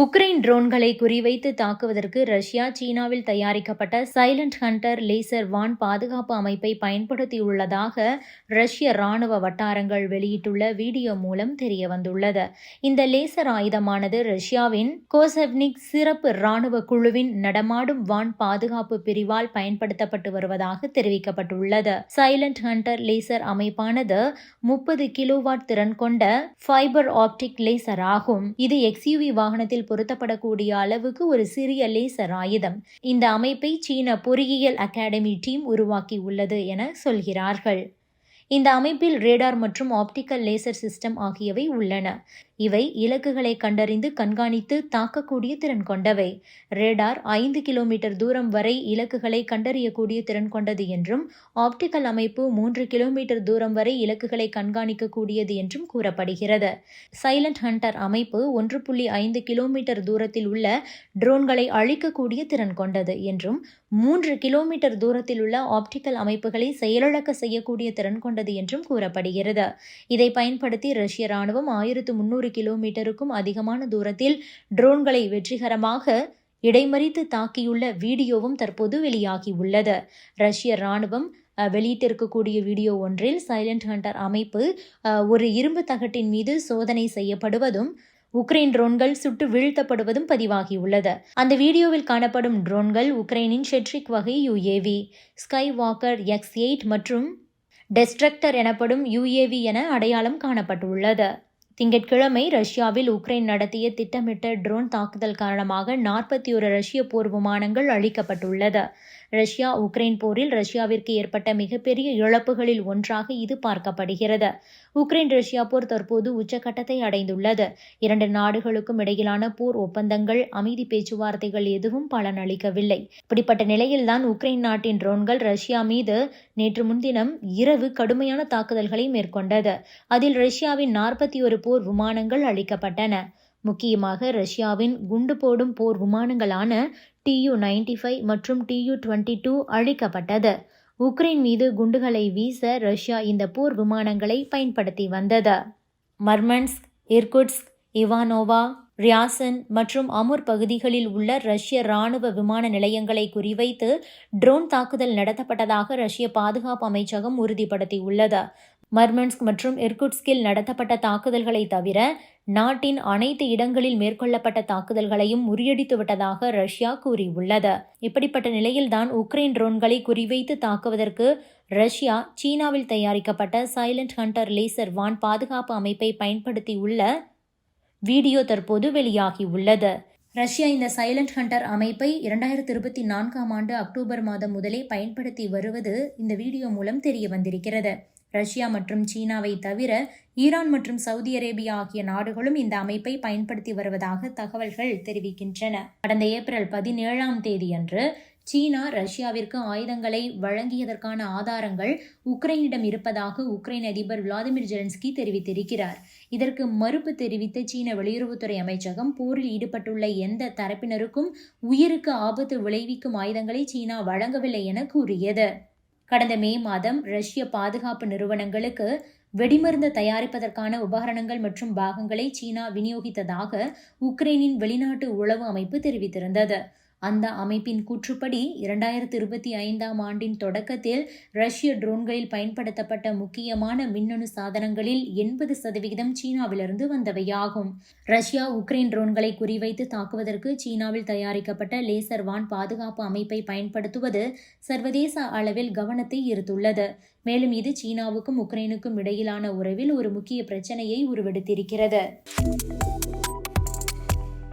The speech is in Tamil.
உக்ரைன் ட்ரோன்களை குறிவைத்து தாக்குவதற்கு ரஷ்யா சீனாவில் தயாரிக்கப்பட்ட சைலண்ட் ஹண்டர் லேசர் வான் பாதுகாப்பு அமைப்பை பயன்படுத்தியுள்ளதாக ரஷ்ய ராணுவ வட்டாரங்கள் வெளியிட்டுள்ள வீடியோ மூலம் தெரியவந்துள்ளது. இந்த லேசர் ஆயுதமானது ரஷ்யாவின் கோசெவ்னிக் சிறப்பு ராணுவ குழுவின் நடமாடும் வான் பாதுகாப்பு பிரிவால் பயன்படுத்தப்பட்டு வருவதாக தெரிவிக்கப்பட்டுள்ளது. சைலண்ட் ஹண்டர் லேசர் அமைப்பானது முப்பது கிலோவாட் திறன் கொண்ட ஃபைபர் ஆப்டிக் லேசர் ஆகும் இது எக்ஸ்யூவி வாகனத்தில் பொருத்தப்படக்கூடிய அளவுக்கு ஒரு சிறிய லேசர் ஆயுதம். இந்த அமைப்பை சீன பொறியியல் அகாடமி டீம் உருவாக்கி உள்ளது என சொல்கிறார்கள். இந்த அமைப்பில் ரேடார் மற்றும் ஆப்டிக்கல் லேசர் சிஸ்டம் ஆகியவை உள்ளன. இவை இலக்குகளை கண்டறிந்து கண்காணித்து தாக்கக்கூடிய திறன் கொண்டவை. ரேடார் ஐந்து கிலோமீட்டர் தூரம் வரை இலக்குகளை கண்டறியக்கூடிய திறன் கொண்டது என்றும் ஆப்டிக்கல் அமைப்பு மூன்று கிலோமீட்டர் தூரம் வரை இலக்குகளை கண்காணிக்கக்கூடியது என்றும் கூறப்படுகிறது. சைலண்ட் ஹண்டர் அமைப்பு ஒன்று புள்ளி ஐந்து கிலோமீட்டர் தூரத்தில் உள்ள ட்ரோன்களை அழிக்கக்கூடிய திறன் கொண்டது என்றும் மூன்று கிலோமீட்டர் தூரத்தில் உள்ள ஆப்டிக்கல் அமைப்புகளை செயலிழக்க செய்யக்கூடிய திறன் கொண்டது என்றும் கூறப்படுகிறது. இதை பயன்படுத்தி ரஷ்ய ராணுவம் ஆயிரத்து முன்னூறு கிலோமீட்டருக்கும் அதிகமான தூரத்தில் ட்ரோன்களை வெற்றிகரமாக இடைமறித்து தாக்கியுள்ள வீடியோவும் தற்போது வெளியாகியுள்ளது. ரஷ்ய ராணுவம் அஹ், வெளியிட்டிருக்கக்கூடிய வீடியோ ஒன்றில் சைலண்ட் ஹண்டர் அமைப்பு அஹ், ஒரு இரும்பு தகட்டின் மீது சோதனை செய்யப்படுவதும் உக்ரைன் ட்ரோன்கள் சுட்டு வீழ்த்தப்படுவதும் பதிவாகியுள்ளது. அந்த வீடியோவில் காணப்படும் ட்ரோன்கள் உக்ரைனின் ஷெட்ரிக் வகை UAV Skywalker X eight மற்றும் டெஸ்ட்ரக்டர் எனப்படும் யுஏவி என அடையாளம் காணப்பட்டுள்ளது. திங்கட்கிழமை ரஷ்யாவில் உக்ரைன் நடத்திய திட்டமிட்ட ட்ரோன் தாக்குதல் காரணமாக நாற்பத்தி ஒரு ரஷ்ய போர் விமானங்கள் அழிக்கப்பட்டுள்ளது. ரஷ்யா உக்ரைன் போரில் ரஷ்யாவிற்கு ஏற்பட்ட மிகப்பெரிய இழப்புகளில் ஒன்றாக இது பார்க்கப்படுகிறது. உக்ரைன் ரஷ்யா போர் தற்போது உச்சக்கட்டத்தை அடைந்துள்ளது. இரண்டு நாடுகளுக்கும் இடையிலான போர் ஒப்பந்தங்கள் அமைதி பேச்சுவார்த்தைகள் எதுவும் பலனளிக்கவில்லை இப்படிப்பட்ட நிலையில்தான் உக்ரைன் நாட்டின் ட்ரோன்கள் ரஷ்யா மீது நேற்று முன்தினம் இரவு கடுமையான தாக்குதல்களை மேற்கொண்டது. அதில் ரஷ்யாவின் நாற்பத்தி ஒரு போர் விமானங்கள் அளிக்கப்பட்டன. முக்கியமாக ரஷ்யாவின் குண்டு போடும் போர் விமானங்களான டியு நைன்டி ஃபைவ் மற்றும் டியு டுவெண்ட்டி டூ அழிக்கப்பட்டது உக்ரைன் மீது குண்டுகளை வீச ரஷ்யா இந்த போர் விமானங்களை பயன்படுத்தி வந்தது. மர்மன்ஸ்க் இர்குட்ஸ்க் இவானோவா ரியாசன் மற்றும் அமுர் பகுதிகளில் உள்ள ரஷ்ய ராணுவ விமான நிலையங்களை குறிவைத்து ட்ரோன் தாக்குதல் நடத்தப்பட்டதாக ரஷ்ய பாதுகாப்பு அமைச்சகம் உறுதிப்படுத்தியுள்ளது. மர்மன்ஸ்க் மற்றும் இர்குட்ஸ்கில் நடத்தப்பட்ட தாக்குதல்களை தவிர நாட்டின் அனைத்து இடங்களில் மேற்கொள்ளப்பட்ட தாக்குதல்களையும் முறியடித்து விட்டதாக ரஷ்யா கூறியுள்ளது. இப்படிப்பட்ட நிலையில்தான் உக்ரைன் ட்ரோன்களை குறிவைத்து தாக்குவதற்கு ரஷ்யா சீனாவில் தயாரிக்கப்பட்ட சைலண்ட் ஹண்டர் லேசர் வான் பாதுகாப்பு அமைப்பை பயன்படுத்தியுள்ள வீடியோ தற்போது வெளியாகியுள்ளது. ரஷ்யா இந்த சைலண்ட் ஹண்டர் அமைப்பை இரண்டாயிரத்தி இருபத்தி நான்காம் ஆண்டு அக்டோபர் மாதம் முதலே பயன்படுத்தி வருவது இந்த வீடியோ மூலம் தெரிய வந்திருக்கிறது. ரஷ்யா மற்றும் சீனாவை தவிர ஈரான் மற்றும் சவுதி அரேபியா ஆகிய நாடுகளும் இந்த அமைப்பை பயன்படுத்தி வருவதாக தகவல்கள் தெரிவிக்கின்றன. கடந்த ஏப்ரல் பதினேழாம் தேதியன்று சீனா ரஷ்யாவிற்கு ஆயுதங்களை வழங்கியதற்கான ஆதாரங்கள் உக்ரைனிடம் இருப்பதாக உக்ரைன் அதிபர் விளாடிமிர் ஜெலன்ஸ்கி தெரிவித்திருக்கிறார். இதற்கு மறுப்பு தெரிவித்த சீன வெளியுறவுத்துறை அமைச்சகம் போரில் ஈடுபட்டுள்ள எந்த தரப்பினருக்கும் உயிருக்கு ஆபத்து விளைவிக்கும் ஆயுதங்களை சீனா வழங்கவில்லை என கூறியது. கடந்த மே மாதம் ரஷ்ய பாதுகாப்பு நிறுவனங்களுக்கு வெடிமருந்து தயாரிப்பதற்கான உபகரணங்கள் மற்றும் பாகங்களை சீனா விநியோகித்ததாக உக்ரைனின் வெளிநாட்டு உளவு அமைப்பு தெரிவித்திருந்தது. அந்த அமைப்பின் கூற்றுப்படி இரண்டாயிரத்தி இருபத்தி ஐந்தாம் ஆண்டின் தொடக்கத்தில் ரஷ்ய ட்ரோன்களில் பயன்படுத்தப்பட்ட முக்கியமான மின்னணு சாதனங்களில் எண்பது சதவிகிதம் சீனாவிலிருந்து வந்தவையாகும். ரஷ்யா உக்ரைன் ட்ரோன்களை குறிவைத்து தாக்குவதற்கு சீனாவில் தயாரிக்கப்பட்ட லேசர் வான் பாதுகாப்பு அமைப்பை பயன்படுத்துவது சர்வதேச அளவில் கவனத்தை ஈர்த்துள்ளது. மேலும் இது சீனாவுக்கும் உக்ரைனுக்கும் இடையிலான உறவில் ஒரு முக்கிய பிரச்சனையை உருவெடுத்திருக்கிறது.